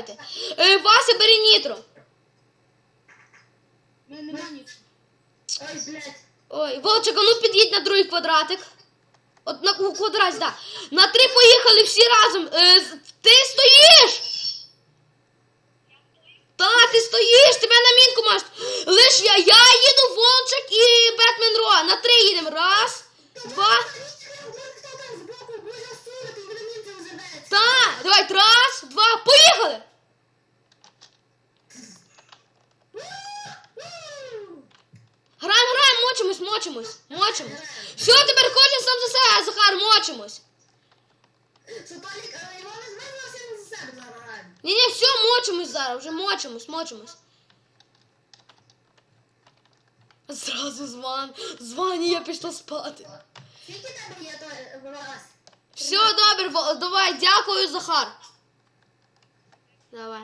чекайте. Е, Вася, бери нітро. У мене нема нічого. Ой, блядь. Ой, а ну під'їдь на другий квадратик. От на у квадраті, да. На три поїхали всі разом. Е, з- ти стоїш! Та, ти стоїш, тебе на мінку можеш. Лиш я, я їду, Волчик і Бетмен Ро. На три їдемо. Раз, два. Мочимось, мочимось. Все, тепер кожен сам за себе, Захар, мочимось. Що. Ні, ні, все, мочимось зараз, вже мочимось, мочимось. Зразу зван, звані, я пішла спати. Все, добре, давай, дякую, Захар. Давай.